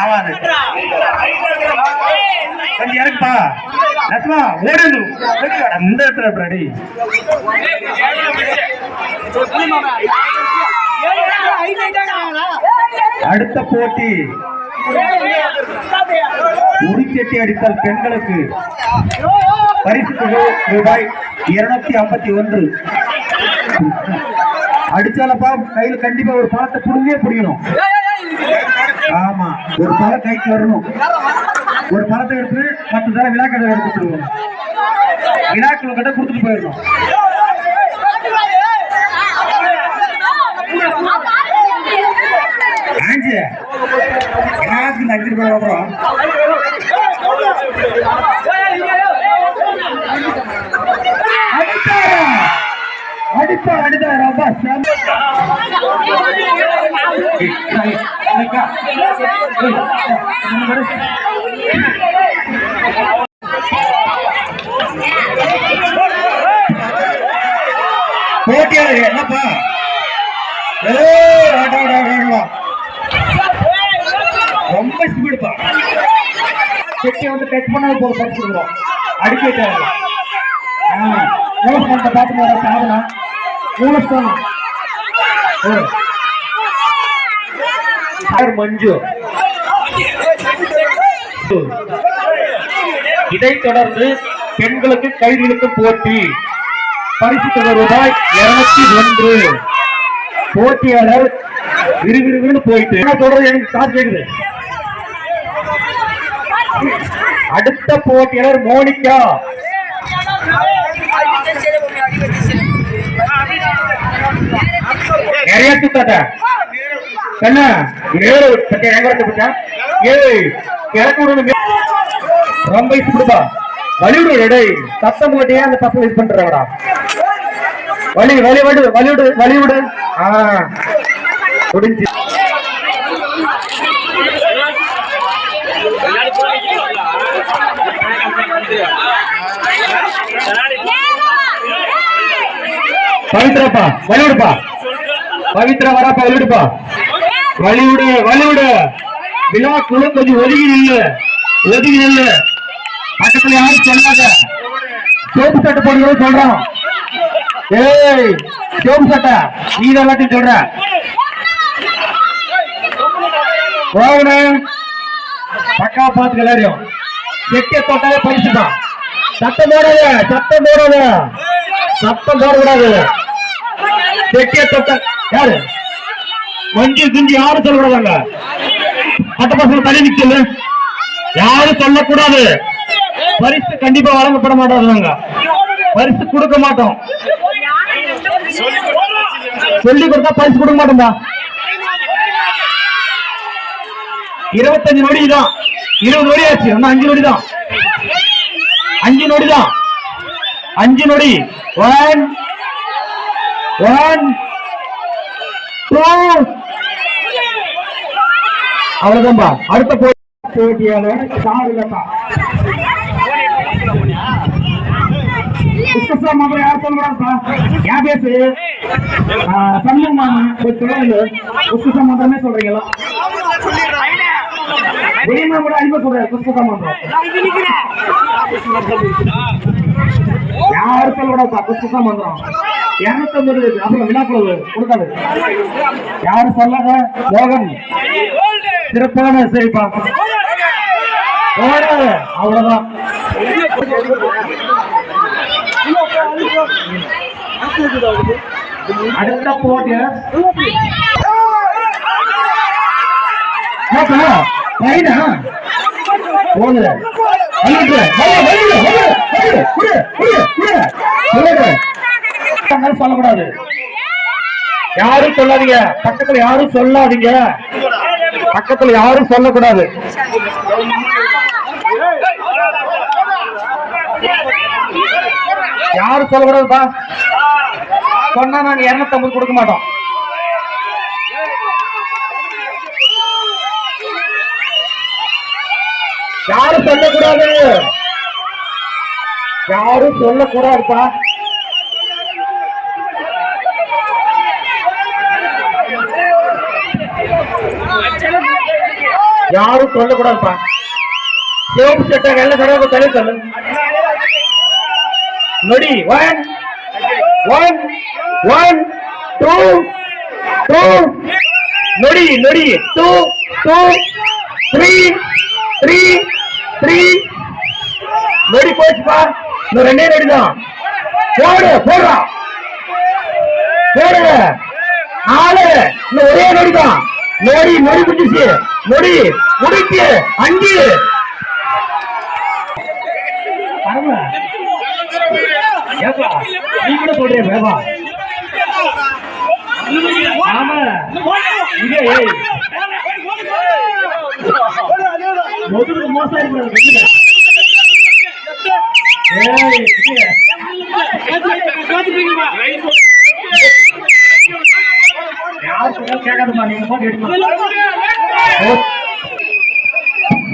ஆவாது. கொஞ்சம் இறக்குப்பா லட்சுமா ஓடணும் இந்த இடத்துல அடுத்த போட்டி. உரிச்சட்டி அடித்தல் பெண்களுக்கு. பரிசு ரூபாய் இருநூத்தி ஐம்பத்தி ஒன்று. அடிச்சாலப்பா கையில் கண்டிப்பா ஒரு பணத்தை புரிஞ்சே பிடிக்கணும். ஆமா. ஒரு பழம் கைக்கு வரணும். ஒரு படத்தை எடுத்து மற்ற தர விழாக்கடை எடுத்துருவோம் விழாக்கள் கிட்ட கொடுத்துட்டு போயிருக்கோம் ஆஞ்சு எனக்கு அஞ்சு ரூபாய் வரும் அடித்தாரா அடித்தா அடித்தா ரொம்ப போட்டியாளர் என்னப்பா? ரொம்ப ஸ்பீடுப்பா செட்டி வந்து டச் பண்ணாத போது படிச்சுருவோம் அடிக்க மூலஸ்தானத்தை பார்த்து சாதனா மூலஸ்தானம் சார் மஞ்சு. இதைத் தொடர்ந்து பெண்களுக்கு கைதிகளுக்கு போட்டி. பரிசு தொகை ரூபாய் இருநூத்தி ஒன்று. போட்டியாளர் விறுவிறுவிறுன்னு போயிட்டு. என்ன சொல்றது? எனக்கு காசு கேக்குது. அடுத்த போட்டியாளர் மோனிகா. நிறைய சுத்தாத. என்ன? ஏழு பச்சை எங்க பச்சா ஏழு கிழக்கு விடணும் ரொம்ப இது கொடுப்பா. வலிவிடு டேய் சத்தம் போட்டியே அந்த பசங்க இது பண்றாங்கடா வலி வலி விடு வலிவிடு வலிவிடு ஆ. முடிஞ்சு. பவித்ராப்பா வலிவிடுப்பா பவித்ரா வராப்பா வலிவிடுப்பா வழிவிட வழிவிட விழா குழு கொஞ்சம் ஒதுங்கி நில்லு. ஒதுங்கி நில்லு. பக்கத்துல யாரும் சொல்லாத. சோப்பு சட்டை போடுங்க சொல்றோம். ஏய் சோப்பு சட்டை. நீ எல்லாத்தையும் சொல்ற. பக்கா பார்த்து எல்லாரையும். செட்டிய தொட்டாலே பரிசு தான். சத்தம் போடாத சத்தம் போடாத. சத்தம் போடக்கூடாது. செட்டிய தொட்ட யாரு? மஞ்சு திண்டி யாரும் சொல்லக்கூடாதாங்க மற்ற பசங்க தலை நிக்கல. யாரும் சொல்லக்கூடாது. பரிசு கண்டிப்பா வழங்கப்பட மாட்டாங்க பரிசு கொடுக்க மாட்டோம். சொல்லி கொடுத்தா பரிசு கொடுக்க மாட்டோம்பா இருபத்தஞ்சு நொடி தான். இருபது நொடி ஆச்சு. இன்னும் அஞ்சு நொடி தான். அஞ்சு நொடி தான். அஞ்சு நொடி. ஒன் ஒன் டூ அவ்வளவுதான்பா. அடுத்த போட்டியாளர் சாருலதா. புஷ்பஸ்ரா மாத்திரம் யார் சொல்லுறாருப்பா யார் பேசு? தமிழ் மாமா. மாத்திரமே சொல்றீங்களா? வெளியமா கூட அன்பு சொல்றாரு புஷ்பஸ்ரா யாரும் சொல்லக்கூடாதுப்பா புஷ்பஸ்ரா இருநூத்தி அப்புறம் விழாக்குழு கொடுக்காது. யாரும் சொல்லாத மோகன். சிறப்பான சரிப்பா போடாத அவ்வளவுதான். அடுத்த போட்டிய? பையனா? போகுது வலியுது, வலி, வலியுது, வலி, வலியுது, குடு, குடு, குடு, குடு. அதனால சொல்லக்கூடாது. யாரும் சொல்லாதீங்க. பக்கத்துல யாரும் சொல்லாதீங்க. பக்கத்துல யாரும் சொல்லக்கூடாது. யாரும் சொல்லக்கூடாதுப்பா. சொன்னா நாங்க இருநூத்தி ஐம்பது கொடுக்க மாட்டோம். யாரும் சொல்லக்கூடாது. யாரும் சொல்லக்கூடாதுப்பா. யாரும் சொல்லக்கூடாதுப்பா. சிவப்பு சட்டை வெள்ள சடவை தலை சொல்லு. நொடி. One one one two two நொடி நொடி. Two two three three three நொடி போச்சுப்பா. இன்னும் ரெண்டே நொடி தான். போடு போடுறா. போடு நாலு. இன்னும் ஒரே நொடி தான். நொடி நொடி முடிஞ்சிச்சு நொடி முடிக்கு அஞ்சு. நீ கூட சொல்றேன் வேவா ஆமா. முதல்ல மோசம் இருக்கிறது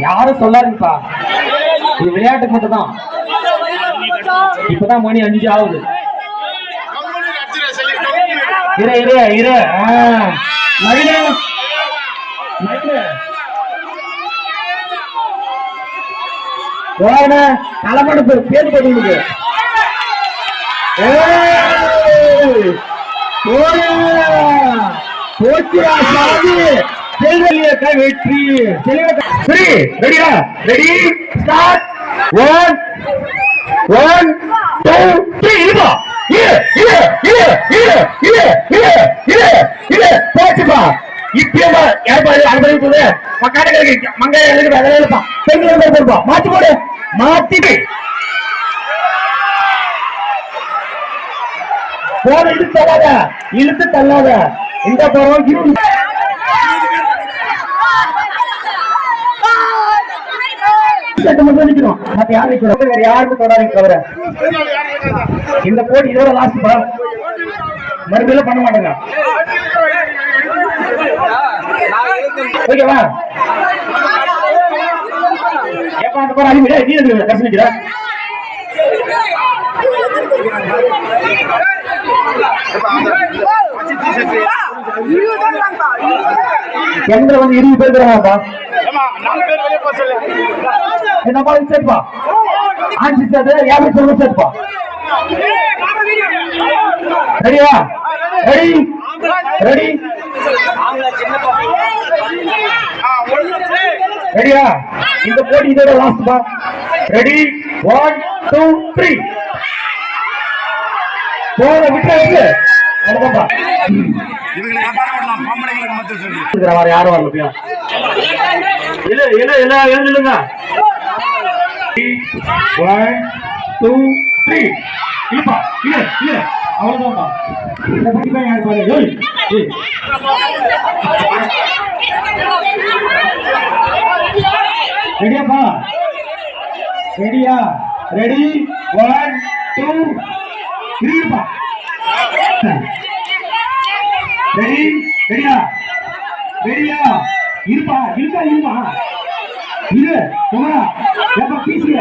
யாரும் சொல்லாதுப்பா இது விளையாட்டுக்கு மட்டும் தான் இப்பதான் மணி அஞ்சு ஆகுது. இரு இரு இரு. நவீன தலைமடுப்பு பேர் பதிவுக்கு ஓ போச்சுரா சாமி செல்வலியக்க வெற்றி. சரி ரெடியா ready start one one two three இருப்பா போச்சுப்பா இப்பயமா ஏப்பா அனுபவிக்குது கடைகளுக்கு மங்காய எழுதி அதில் எழுப்பா பெண்கள் போடுப்பா மாற்றி போடு. மாத்திட்டு போன இழுத்து தள்ளாத. இழுத்து தள்ளாத. இந்த பரவாயில்லை. இந்த போட்டி இதோட லாஸ்ட் மறுபடியும் பண்ண மாட்டேங்க. ஓகேவா? எப்ப அந்த போற அழிவிட நீ எடுத்து தரிசனிக்கிற Thank you. எங்க வந்து இருபது பேர் இருக்கிறாங்கப்பா. என்ன பாருங்க சேர்ப்பா. ஆட்சி சேர்த்து யாரும் சொல்ல சேர்ப்பா. ரெடியா? ரெடி? ரெடி? ரெடியா? இந்த போட்டி இதோட லாஸ்ட் பா ரெடி? ஒன் டூ த்ரீ போன விட்டு யாரும் வரலையா இல்ல இல்ல இல்ல எழுந்துடுங்க ஒன் டூ த்ரீ இல்லப்பா ரெடியா ரெடி ஒன் டூ த்ரீப்பா ரெடி? ரெடியா? ரெடியா? இருப்பா இருக்கா இருப்பா. இரு குமரா ஏப்பா பீசுங்க